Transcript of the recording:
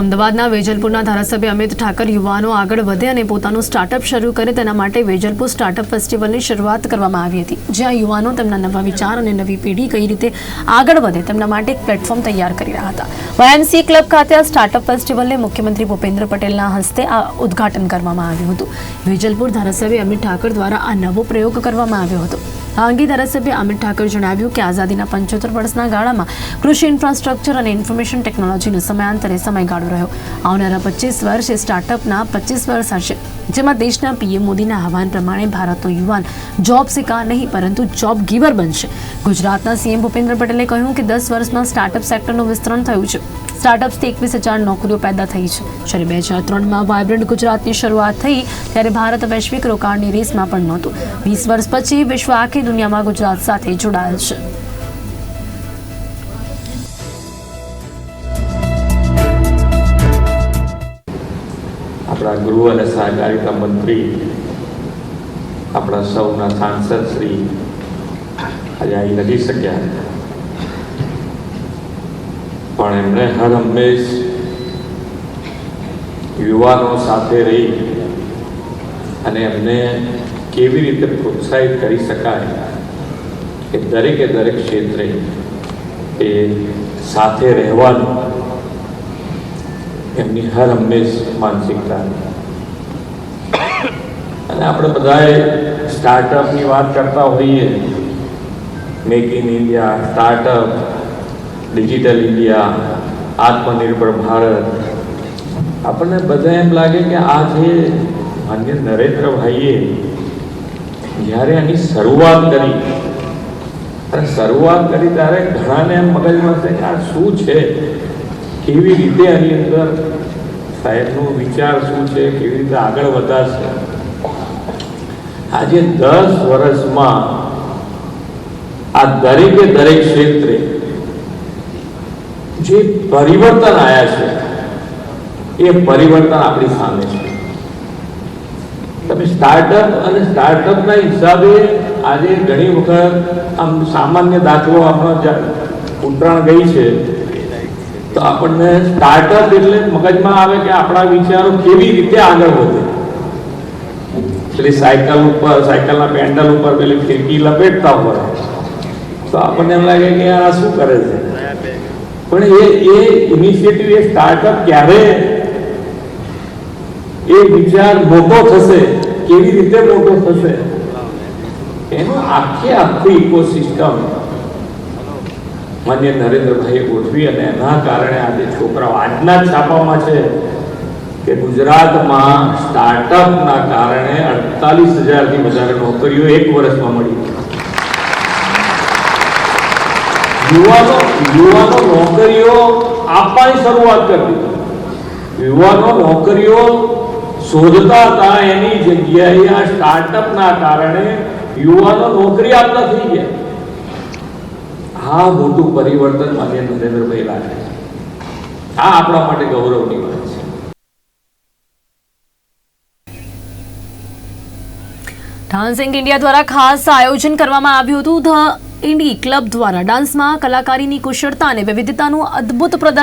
અમદાવાદના વેજલપુરના ધારાસભ્ય અમિત ઠાકર યુવાનો આગળ વધે અને પોતાનું સ્ટાર્ટઅપ શરૂ કરે તેના માટે વેજલપુર સ્ટાર્ટઅપ ફેસ્ટિવલની શરૂઆત કરવામાં આવી હતી, જ્યાં યુવાનો તેમના નવા વિચાર અને નવી પેઢી કઈ રીતે આગળ વધે તેમના માટે એક પ્લેટફોર્મ તૈયાર કરી રહ્યા હતા. વાયએમસી ક્લબ ખાતે આ સ્ટાર્ટઅપ ફેસ્ટિવલને મુખ્યમંત્રી ભૂપેન્દ્ર પટેલના હસ્તે આ ઉદ્ઘાટન કરવામાં આવ્યું હતું. વેજલપુર ધારાસભ્ય અમિત ઠાકર દ્વારા આ નવો પ્રયોગ કરવામાં આવ્યો હતો. આ અંગે ધારાસભ્ય અમિત ઠાકર જણાવ્યું કે આઝાદીના પંચોતેર વર્ષના ગાળામાં કૃષિ ઇન્ફ્રાસ્ટ્રક્ચર અને ઇન્ફોર્મેશન ટેકનોલોજીનો સમયાંતરે સમયગાળો રહ્યો. આવનારા પચીસ વર્ષ એ સ્ટાર્ટઅપના પચીસ વર્ષ હશે, જેમાં દેશના પીએમ મોદીના આહવાન પ્રમાણે ભારતનો યુવાન જોબ સિકાર નહીં, પરંતુ જોબ ગીવર બનશે. ગુજરાતના સીએમ ભૂપેન્દ્ર પટેલે કહ્યું કે દસ વર્ષમાં સ્ટાર્ટઅપ સેક્ટરનું વિસ્તરણ થયું છે. સ્ટાર્ટઅપ્સથી એકવીસ હજાર નોકરીઓ પેદા થઈ છે. જ્યારે બે હજાર ત્રણમાં વાયબ્રન્ટ ગુજરાતની શરૂઆત થઈ, ત્યારે ભારત વૈશ્વિક રોકાણની રેસમાં પણ નહોતું. વીસ વર્ષ પછી વિશ્વ આખી દુનિયામાં ગુજરાત સાથે જોડાયેલ છે. આપણા ગૃહ અને સહકારિતા મંત્રી, આપણા સૌના સાંસદ શ્રી આજે અહીં નથી શક્યા. પણ એમણે હર હંમેશ યુવાનો સાથે રહી અને એમને કેવી રીતે પ્રોત્સાહિત કરી શકાય કે દરેકે દરેક ક્ષેત્રે એ સાથે રહેવાનું એમની હર હંમેશ માનસિકતા અને આપણે બધાએ સ્ટાર્ટઅપની વાત કરતા હોઈએ make in India startup digital India Atmanirbhar Bharat, આપણને બધા એમ લાગે કે આ જે માન્ય નરેન્દ્રભાઈએ જ્યારે આની શરૂઆત કરી, અને શરૂઆત કરી ત્યારે ઘણાને એમ મગજમાં છે કે આ શું છે? કેવી રીતે આની અંદર સાહેબનો વિચાર શું છે? કેવી રીતે આગળ વધારશે? આજે દસ વર્ષમાં આ દરેકે દરેક ક્ષેત્રે જે પરિવર્તન આવ્યા છે, એ પરિવર્તન આપણી સામે છે. તમે સ્ટાર્ટઅપ અને સ્ટાર્ટઅપના હિસાબે આજે ઘણી વખત આમ સામાન્ય દાખલો આપણો ઉતરાણ ગઈ છે, તો આપણને સ્ટાર્ટઅપ એટલે મગજમાં આવે કે આપણા વિચારો કેવી રીતે આગળ વધે. પેલી સાયકલ ઉપર સાયકલના પેન્ડલ ઉપર પેલી ફિરકી લપેટતા હોય, તો આપણને એમ લાગે કે આ શું કરે છે? પણ એ એ ઇનિશિયેટિવ એ સ્ટાર્ટઅપ ક્યારે એ વિચાર મોટો થશે, કેવી રીતે મોટો થશે? એનો આખે આખું ઇકોસિસ્ટમ માન્ય નરેન્દ્રભાઈએ ગોઠવી અને એના કારણે આજે છોકરાઓ આજના છાપામાં છે કે ગુજરાતમાં સ્ટાર્ટઅપના કારણે અડતાલીસ હજારથી વધારે નોકરીઓ એક વર્ષમાં મળી. યુવાનો યુવાનો નોકરીઓ આપવાની શરૂઆત કરી યુવાનો નોકરીઓ શોધતા હતા, એની જગ્યાએ આ સ્ટાર્ટઅપના કારણે યુવાનો નોકરી આપતા થઈ ગયા. આ મોટું પરિવર્તન માન્ય નરેન્દ્રભાઈ લાગે છે. આ આપણા માટે ગૌરવની વાત છે. ડાન્સિંગ ઇન્ડિયા દ્વારા ખાસ આયોજન કરવામાં આવ્યું હતું. ધ ઇન્ડી ક્લબ દ્વારા ડાન્સમાં કલાકારીની કુશળતા અને વિવિધતાનું અદ્ભુત પ્રદર્શન